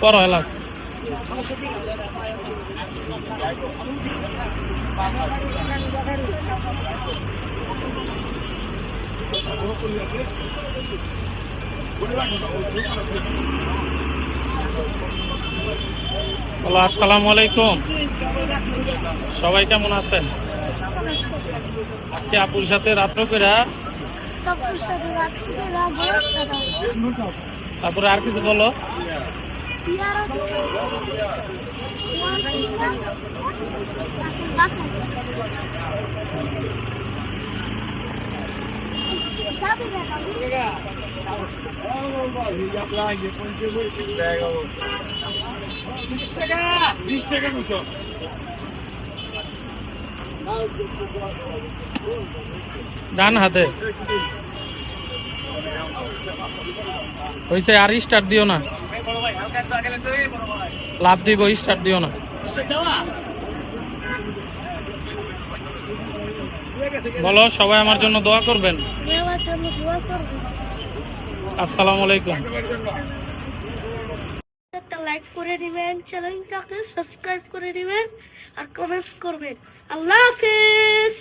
পর এলাক হ্যালো আসসালামু আলাইকুম। সবাই কেমন আছেন? আজকে আপুর সাথে রাত্র করে কাকুর সাথে রাখছি রাখব ডান হাতে। হয়েছে আর স্টার্ট দিও না। লাভ দিব স্টার্ট দিও না। বলো, সবাই আমার জন্য দোয়া করবেন? আসসালামু আলাইকুম। লাইক করে দিবেন চ্যানেলটাকে সাবস্ক্রাইব করে দিবেন, আর কমেন্টস করবেন। আল্লাহ হাফিজ!